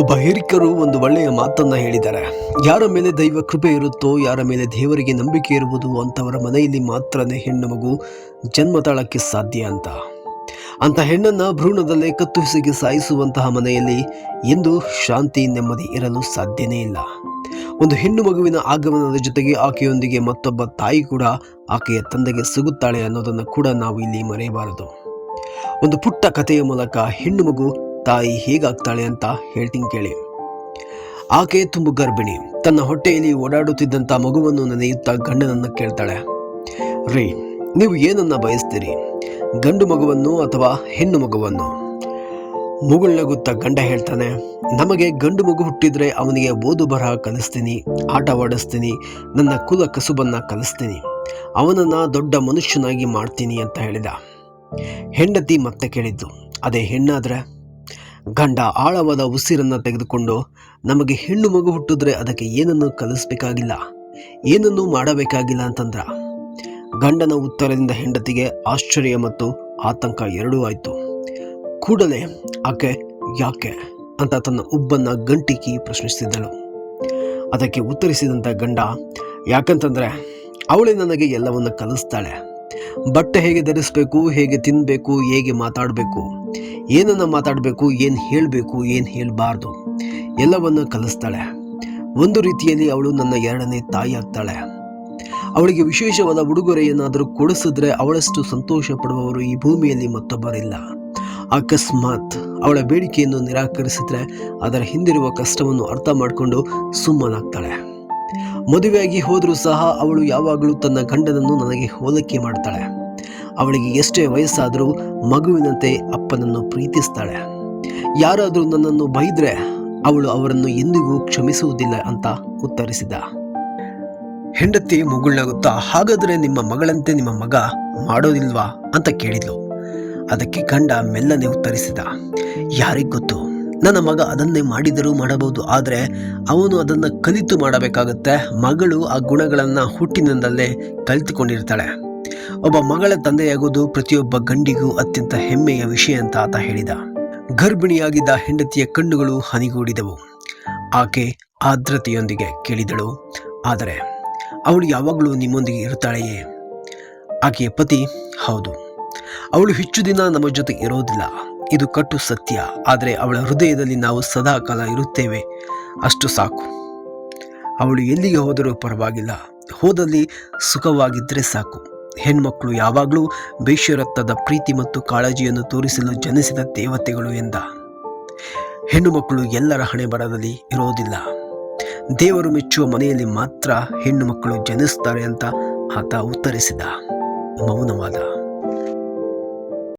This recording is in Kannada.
ಒಬ್ಬ ಹಿರಿಕರು ಒಂದು ಒಳ್ಳೆಯ ಮಾತನ್ನ ಹೇಳಿದ್ದಾರೆ. ಯಾರ ಮೇಲೆ ದೈವ ಕೃಪೆ ಇರುತ್ತೋ, ಯಾರ ಮೇಲೆ ದೇವರಿಗೆ ನಂಬಿಕೆ ಇರುವುದು ಅಂತವರ ಮನೆಯಲ್ಲಿ ಮಾತ್ರನೇ ಹೆಣ್ಣು ಮಗು ಜನ್ಮ ತಾಳಕ್ಕೆ ಸಾಧ್ಯ ಅಂತ. ಅಂತ ಹೆಣ್ಣನ್ನ ಭ್ರೂಣದಲ್ಲೇ ಕತ್ತುಹಿಸಿಗೆ ಸಾಯಿಸುವಂತಹ ಮನೆಯಲ್ಲಿ ಎಂದು ಶಾಂತಿ, ನೆಮ್ಮದಿ ಇರಲು ಸಾಧ್ಯನೇ ಇಲ್ಲ. ಒಂದು ಹೆಣ್ಣು ಮಗುವಿನ ಆಗಮನದ ಜೊತೆಗೆ ಆಕೆಯೊಂದಿಗೆ ಮತ್ತೊಬ್ಬ ತಾಯಿ ಕೂಡ ಆಕೆಯ ತಂದೆಗೆ ಸಿಗುತ್ತಾಳೆ ಅನ್ನೋದನ್ನು ಕೂಡ ನಾವು ಇಲ್ಲಿ ಮರೆಯಬಾರದು. ಒಂದು ಪುಟ್ಟ ಕಥೆಯ ಮೂಲಕ ಹೆಣ್ಣು ಮಗು ತಾಯಿ ಹೀಗಾಗ್ತಾಳೆ ಅಂತ ಹೇಳ್ತೀನಿ ಕೇಳಿ. ಆಕೆ ತುಂಬ ಗರ್ಭಿಣಿ. ತನ್ನ ಹೊಟ್ಟೆಯಲ್ಲಿ ಓಡಾಡುತ್ತಿದ್ದಂಥ ಮಗುವನ್ನು ನೆನೆಯುತ್ತಾ ಗಂಡನನ್ನು ಕೇಳ್ತಾಳೆ. ರೀ, ನೀವು ಏನನ್ನ ಬಯಸ್ತೀರಿ? ಗಂಡು ಮಗುವನ್ನು ಅಥವಾ ಹೆಣ್ಣು ಮಗುವನ್ನು? ಮುಗುಳ್ನಗುತ್ತಾ ಗಂಡ ಹೇಳ್ತಾನೆ, ನಮಗೆ ಗಂಡು ಮಗು ಹುಟ್ಟಿದ್ರೆ ಅವನಿಗೆ ಓದು ಬರಹ ಕಲಿಸ್ತೀನಿ ಆಟವಾಡಿಸ್ತೀನಿ ನನ್ನ ಕುಲ ಕಸುಬನ್ನು ಕಲಿಸ್ತೀನಿ, ಅವನನ್ನು ದೊಡ್ಡ ಮನುಷ್ಯನಾಗಿ ಮಾಡ್ತೀನಿ ಅಂತ ಹೇಳಿದ. ಹೆಂಡತಿ ಮತ್ತೆ ಕೇಳಿದ್ದು, ಅದೇ ಹೆಣ್ಣಾದ್ರೆ? ಗಂಡ ಆಳವಾದ ಉಸಿರನ್ನು ತೆಗೆದುಕೊಂಡು ನಮಗೆ ಹೆಣ್ಣು ಮಗು ಹುಟ್ಟಿದ್ರೆ ಅದಕ್ಕೆ ಏನನ್ನು ಕಲಿಸ್ಬೇಕಾಗಿಲ್ಲ? ಏನನ್ನು ಮಾಡಬೇಕಾಗಿಲ್ಲ ಅಂತಂದ್ರ? ಗಂಡನ ಉತ್ತರದಿಂದ ಹೆಂಡತಿಗೆ ಆಶ್ಚರ್ಯ ಮತ್ತು ಆತಂಕ ಎರಡೂ ಆಯಿತು. ಕೂಡಲೇ ಆಕೆ ಯಾಕೆ ಅಂತ ತನ್ನ ಉಬ್ಬನ್ನ ಗಂಟಿಕಿ ಪ್ರಶ್ನಿಸಿದಳು. ಅದಕ್ಕೆ ಉತ್ತರಿಸಿದಂಥ ಗಂಡ, ಯಾಕಂತಂದರೆ ಅವಳೇ ನನಗೆ ಎಲ್ಲವನ್ನು ಕಲಿಸ್ತಾಳೆ. ಬಟ್ಟೆ ಹೇಗೆ ಧರಿಸಬೇಕು, ಹೇಗೆ ತಿನ್ನಬೇಕು ಹೇಗೆ ಮಾತಾಡಬೇಕು, ಏನನ್ನು ಮಾತಾಡಬೇಕು, ಏನು ಹೇಳಬೇಕು, ಏನು ಹೇಳಬಾರ್ದು, ಎಲ್ಲವನ್ನು ಕಲಿಸ್ತಾಳೆ. ಒಂದು ರೀತಿಯಲ್ಲಿ ಅವಳು ನನ್ನ ಎರಡನೇ ತಾಯಿ ಆಗ್ತಾಳೆ. ಅವಳಿಗೆ ವಿಶೇಷವಾದ ಉಡುಗೊರೆಯನ್ನಾದರೂ ಕೊಡಿಸಿದ್ರೆ ಅವಳಷ್ಟು ಸಂತೋಷ ಪಡುವವರು ಈ ಭೂಮಿಯಲ್ಲಿ ಮತ್ತೊಬ್ಬರಿಲ್ಲ. ಅಕಸ್ಮಾತ್ ಅವಳ ಬೇಡಿಕೆಯನ್ನು ನಿರಾಕರಿಸಿದ್ರೆ ಅದರ ಹಿಂದಿರುವ ಕಷ್ಟವನ್ನು ಅರ್ಥ ಮಾಡಿಕೊಂಡು ಸುಮ್ಮನಾಗ್ತಾಳೆ. ಮದುವೆಯಾಗಿ ಹೋದರೂ ಸಹ ಅವಳು ಯಾವಾಗಲೂ ತನ್ನ ಗಂಡನನ್ನು ನನಗೆ ಹೋಲಿಕೆ ಮಾಡ್ತಾಳೆ. ಅವಳಿಗೆ ಎಷ್ಟೇ ವಯಸ್ಸಾದರೂ ಮಗುವಿನಂತೆ ಅಪ್ಪನನ್ನು ಪ್ರೀತಿಸ್ತಾಳೆ. ಯಾರಾದರೂ ನನ್ನನ್ನು ಬೈದರೆ ಅವಳು ಅವರನ್ನು ಎಂದಿಗೂ ಕ್ಷಮಿಸುವುದಿಲ್ಲ ಅಂತ ಉತ್ತರಿಸಿದ. ಹೆಂಡತಿ ಮುಗುಳ್ನಗುತ್ತಾ, ಹಾಗಾದರೆ ನಿಮ್ಮ ಮಗಳಂತೆ ನಿಮ್ಮ ಮಗ ಮಾಡೋದಿಲ್ವಾ ಅಂತ ಕೇಳಿದ್ಲು. ಅದಕ್ಕೆ ಗಂಡ ಮೆಲ್ಲನೆ ಉತ್ತರಿಸಿದ. ಯಾರಿಗ್ ಗೊತ್ತು? ನನ್ನ ಮಗ ಅದನ್ನೇ ಮಾಡಿದರೂ ಮಾಡಬಹುದು, ಆದರೆ ಅವನು ಅದನ್ನು ಕಲಿತು ಮಾಡಬೇಕಾಗುತ್ತೆ. ಮಗಳು ಆ ಗುಣಗಳನ್ನು ಹುಟ್ಟಿನಿಂದಲೇ ಕಲಿತುಕೊಂಡಿರ್ತಾಳೆ. ಒಬ್ಬ ಮಗಳ ತಂದೆಯಾಗುವುದು ಪ್ರತಿಯೊಬ್ಬ ಗಂಡಿಗೂ ಅತ್ಯಂತ ಹೆಮ್ಮೆಯ ವಿಷಯ ಅಂತ ಆತ ಹೇಳಿದ. ಗರ್ಭಿಣಿಯಾಗಿದ್ದ ಹೆಂಡತಿಯ ಕಣ್ಣುಗಳು ಹನಿಗೂಡಿದವು. ಆಕೆ ಆದ್ರತೆಯೊಂದಿಗೆ ಕೇಳಿದಳು. ಆದರೆ ಅವಳು ಯಾವಾಗಲೂ ನಿಮ್ಮೊಂದಿಗೆ ಇರುತ್ತಾಳೆಯೇ? ಆಕೆಯ ಪತಿ, ಹೌದು. ಅವಳು ಹೆಚ್ಚು ದಿನ ನಮ್ಮ ಜೊತೆ ಇರೋದಿಲ್ಲ. ಇದು ಕಟ್ಟು ಸತ್ಯ, ಆದರೆ ಅವಳ ಹೃದಯದಲ್ಲಿ ನಾವು ಸದಾ ಕಾಲ ಇರುತ್ತೇವೆ. ಅಷ್ಟು ಸಾಕು. ಅವಳು ಎಲ್ಲಿಗೆ ಹೋದರೂ ಪರವಾಗಿಲ್ಲ. ಹೋದಲ್ಲಿ ಸುಖವಾಗಿದ್ದರೆ ಸಾಕು. ಹೆಣ್ಮಕ್ಕಳು ಯಾವಾಗಲೂ ಬೇಷರತ್ತದ ಪ್ರೀತಿ ಮತ್ತು ಕಾಳಜಿಯನ್ನು ತೋರಿಸಲು ಜನಿಸಿದ ದೇವತೆಗಳು ಎಂದ. ಹೆಣ್ಣು ಮಕ್ಕಳು ಎಲ್ಲರ ಹಣೆ ಬರದಲ್ಲಿ ಇರೋದಿಲ್ಲ ದೇವರು ಮೆಚ್ಚುವ ಮನೆಯಲ್ಲಿ ಮಾತ್ರ ಹೆಣ್ಣು ಮಕ್ಕಳು ಜನಿಸ್ತಾರೆ ಅಂತ ಆತ ಉತ್ತರಿಸಿದ. ಮೌನವಾದ.